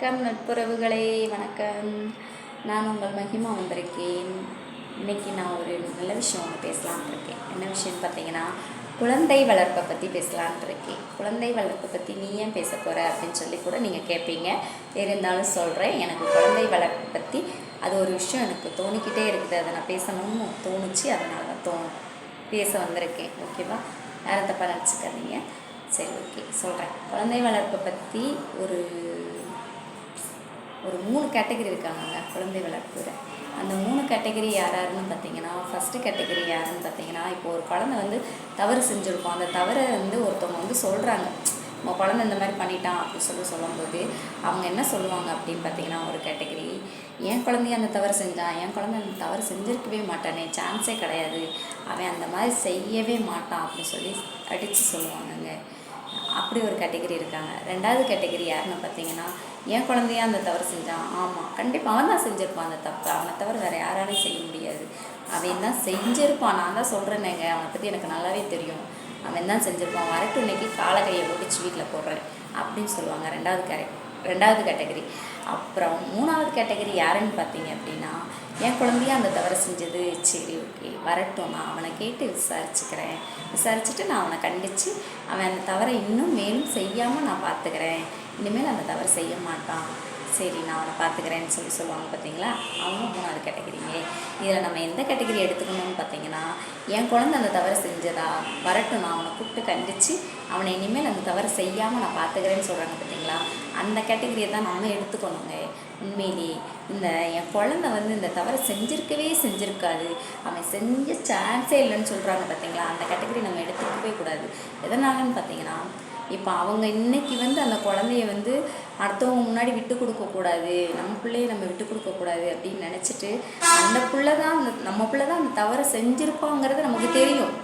வணக்கம் நட்புறவுகளே வணக்கம். நான் உங்கள் மகிமா வந்திருக்கேன். இன்னைக்கு நான் ஒரு நல்ல விஷயம் ஒன்று பேசலாம்னு இருக்கேன். என்ன விஷயம்னு பார்த்தீங்கன்னா குழந்தை வளர்ப்பை பற்றி பேசலான் இருக்கேன். குழந்தை வளர்ப்பை பற்றி நீ ஏன் பேச போகிற அப்படின்னு சொல்லி கூட நீங்கள் கேட்பீங்க இருந்தாலும் சொல்கிறேன் எனக்கு குழந்தை வளர்ப்பை பற்றி அது ஒரு விஷயம் எனக்கு தோணிக்கிட்டே இருக்குது. அதை நான் பேசணும்னு தோணுச்சு அதனால தான் தோ பேச வந்திருக்கேன். ஓகேவா? நேரத்தை தப்பாக சரி ஓகே. சொல்கிறேன் குழந்தை வளர்ப்பை பற்றி ஒரு ஒரு மூணு கேட்டகரி இருக்காங்கங்க குழந்தை வளர்ப்புற அந்த மூணு கேட்டகரி யார் யாருன்னு பார்த்தீங்கன்னா ஃபஸ்ட்டு கேட்டகரி யாருன்னு பார்த்தீங்கன்னா இப்போ ஒரு குழந்தை வந்து தவறு செஞ்சுருக்கோம். அந்த தவறை வந்து ஒருத்தவங்க வந்து சொல்கிறாங்க நம்ம குழந்தை இந்த மாதிரி பண்ணிட்டான் அப்படின்னு சொல்லி சொல்லும்போது அவங்க என்ன சொல்லுவாங்க அப்படின்னு பார்த்தீங்கன்னா ஒரு கேட்டகரி என் குழந்தைய அந்த தவறு செஞ்சான் என் குழந்தை அந்த தவறு செஞ்சிருக்கவே மாட்டானே சான்ஸே கிடையாது. அவன் அந்த மாதிரி செய்யவே மாட்டான் அப்படின்னு சொல்லி அடித்து சொல்லுவாங்கங்க. அப்படி ஒரு கேட்டகரி இருக்காங்க. ரெண்டாவது கேட்டகரி யாருன்னு பார்த்தீங்கன்னா என் குழந்தைய அந்த தவறு செஞ்சான். ஆமாம் கண்டிப்பாக அவன் தான் செஞ்சுருப்பான் அந்த தப்பு. அவனை தவிர வேறு யாராலையும் செய்ய முடியாது. அவன் தான் செஞ்சிருப்பான். நான் தான் சொல்கிறேனேங்க அவனை பற்றி எனக்கு நல்லாவே தெரியும். அவன் தான் செஞ்சுருப்பான். வரட்டு இன்னைக்கு காலகையை ஒடிச்சு வீட்டில் போடுறேன். அப்படின்னு சொல்லுவாங்க. ரெண்டாவது கேரக்டர் ரெண்டாவது கேட்டகரி அப்புறம் மூணாவது கேட்டகரி யாருன்னு பார்த்தீங்க அப்படின்னா என் குழந்தைய அந்த தவறு செஞ்சது. சரி ஓகே வரட்டும். நான் அவனை கேட்டு விசாரிச்சுக்கிறேன். விசாரிச்சுட்டு நான் அவனை கண்டித்து அவன் அந்த தவறை இன்னும் மேலும் செய்யாமல் நான் பார்த்துக்கிறேன். இனிமேல் அந்த தவறு செய்ய மாட்டான். சரி நான் அவனை பார்த்துக்கிறேன்னு சொல்லி சொல்லுவாங்க பார்த்தீங்களா? அவங்க மூணாவது கேட்டகிரிங்க இதில் நம்ம எந்த கேட்டகிரி எடுத்துக்கணும்னு பார்த்தீங்கன்னா என் குழந்தை அந்த தவறை செஞ்சதா? வரட்டும் நான் அவனை கூப்பிட்டு கண்டித்து அவனை இனிமேல் அந்த தவறை செய்யாமல் நான் பார்த்துக்கிறேன்னு சொல்கிறாங்க பார்த்தீங்களா? அந்த கேட்டகிரியை தான் நம்ம எடுத்துக்கணுங்க. உண்மையிலே இந்த என் குழந்தை வந்து இந்த தவறை செஞ்சிருக்கவே செஞ்சுருக்காது. அவன் செஞ்ச சான்ஸே இல்லைன்னு சொல்கிறாங்க பார்த்தீங்களா? அந்த கேட்டகரி நம்ம எடுத்துக்கவே கூடாது. எதனாலன்னு பார்த்தீங்கன்னா இப்போ அவங்க இன்னைக்கு வந்து அந்த குழந்தைய வந்து அடுத்தவங்க முன்னாடி விட்டு கொடுக்கக்கூடாது நம்ம பிள்ளைய நம்ம விட்டு கொடுக்கக்கூடாது அப்படின்னு நினச்சிட்டு அந்த பிள்ளை தான் நம்ம பிள்ளை தான் அந்த தவறை செஞ்சுருப்பாங்கிறது நமக்கு தெரியும்.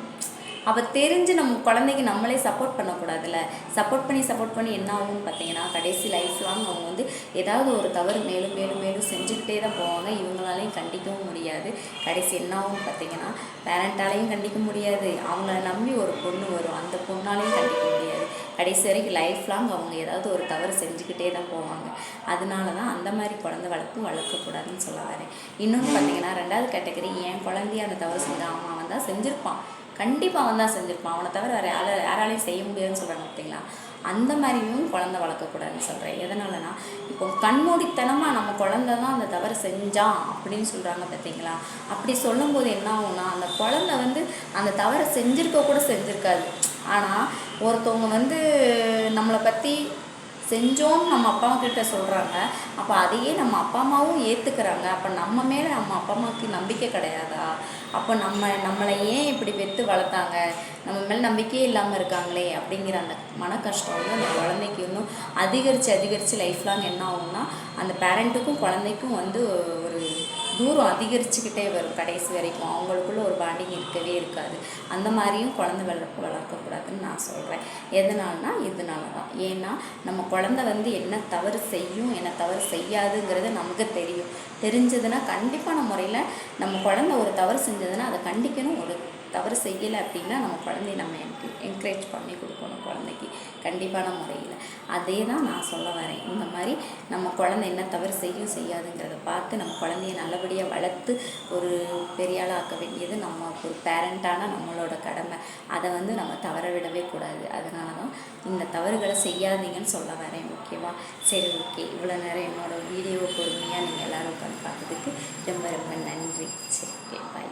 அப்போ தெரிஞ்சு நம்ம குழந்தைக்கு நம்மளே சப்போர்ட் பண்ணக்கூடாதுல்ல? சப்போர்ட் பண்ணி சப்போர்ட் பண்ணி என்ன ஆகும்னு பார்த்தீங்கன்னா கடைசி லைஃப் லாங் அவங்க வந்து ஏதாவது ஒரு தவறு மேலும் மேலும் மேலும் செஞ்சுக்கிட்டே தான் போவாங்க. இவங்களாலையும் கண்டிக்கவும் முடியாது. கடைசி என்ன ஆகும்னு பார்த்தீங்கன்னா பேரண்ட்டாலையும் கண்டிக்க முடியாது. அவங்கள நம்பி ஒரு பொண்ணு வரும். அந்த பொண்ணாலையும் கண்டிக்க முடியாது. கடைசி வரைக்கும் லைஃப் லாங் அவங்க ஏதாவது ஒரு தவறு செஞ்சுக்கிட்டே தான் போவாங்க. அதனால தான் அந்த மாதிரி குழந்தை வளர்ப்பு வளர்க்கக்கூடாதுன்னு சொல்ல வரேன். இன்னொன்று பார்த்தீங்கன்னா ரெண்டாவது கேட்டகரி என் குழந்தைய அந்த தவறு செஞ்சான் அவன் அவன் தான் செஞ்சுருப்பான். கண்டிப்பாக அவன் தான் செஞ்சுருப்பான். அவனை தவிர வேறு யார யாராலையும் செய்ய முடியாதுன்னு சொல்கிறாங்க பார்த்தீங்களா? அந்த மாதிரியும் குழந்தை வளர்க்கக்கூடாதுன்னு சொல்கிறேன் எதனாலனா இப்போ கண்மூடித்தனமாக நம்ம குழந்தை தான் அந்த தவறு செஞ்சான் அப்படின்னு சொல்கிறாங்க பார்த்தீங்களா? அப்படி சொல்லும்போது என்ன ஆகும்னா அந்த குழந்தை வந்து அந்த தவறை செஞ்சிருக்க கூட செஞ்சுருக்காது. ஆனால் ஒருத்தவங்க வந்து நம்மளை பற்றி செஞ்சோன்னு நம்ம அப்பா கிட்ட சொல்கிறாங்க அப்போ அதையே நம்ம அப்பா அம்மாவும் ஏற்றுக்கிறாங்க அப்போ நம்ம மேலே நம்ம அப்பா அம்மாவுக்கு நம்பிக்கை கிடையாதா? அப்போ நம்ம நம்மளை ஏன் இப்படி பெற்று வளர்த்தாங்க? நம்ம மேலே நம்பிக்கையே இல்லாமல் இருக்காங்களே அப்படிங்கிற அந்த மன கஷ்டம் வந்து அந்த குழந்தைக்கு இன்னும் அதிகரித்து அதிகரித்து லைஃப் லாங் என்ன ஆகும்னா அந்த பேரண்ட்டுக்கும் குழந்தைக்கும் வந்து தூரம் அதிகரிச்சுக்கிட்டே வரும் கடைசி வரைக்கும். அவங்களுக்குள்ள ஒரு பாண்டிங் இருக்கவே இருக்காது. அந்த மாதிரியும் குழந்தை வளர்ப்பு வளர்க்கக்கூடாதுன்னு நான் சொல்கிறேன் எதனால்னா இதனால தான் ஏன்னா நம்ம குழந்தை வந்து என்ன தவறு செய்யும் என்ன தவறு செய்யாதுங்கிறது நமக்கு தெரியும். தெரிஞ்சதுன்னா கண்டிப்பான முறையில் நம்ம குழந்தை ஒரு தவறு செஞ்சதுன்னா அதை கண்டிக்கணும் ஒரு தவறு செய்யலை அப்படின்னா நம்ம குழந்தைய நம்ம எனக்கு என்கரேஜ் பண்ணி கொடுக்கணும் குழந்தைக்கு. கண்டிப்பான முறையில். அதே தான் நான் சொல்ல வரேன். இந்த மாதிரி நம்ம குழந்தை என்ன தவறு செய்யும் செய்யாதுங்கிறத பார்த்து நம்ம குழந்தைய நல்லபடியாக வளர்த்து ஒரு பெரிய ஆக்க வேண்டியது நம்ம ஒரு பேரண்ட்டான நம்மளோட கடமை. அதை வந்து நம்ம தவற விடவே கூடாது. அதனால தான் இந்த தவறுகளை செய்யாதீங்கன்னு சொல்ல வரேன். ஓகேவா? சரி ஓகே. இவ்வளோ நேரம் என்னோடய வீடியோ பொறுமையாக நீங்கள் எல்லோரும் உட்காந்து பார்த்ததுக்கு ரொம்ப ரொம்ப நன்றி. சரி ஓகே. பாய்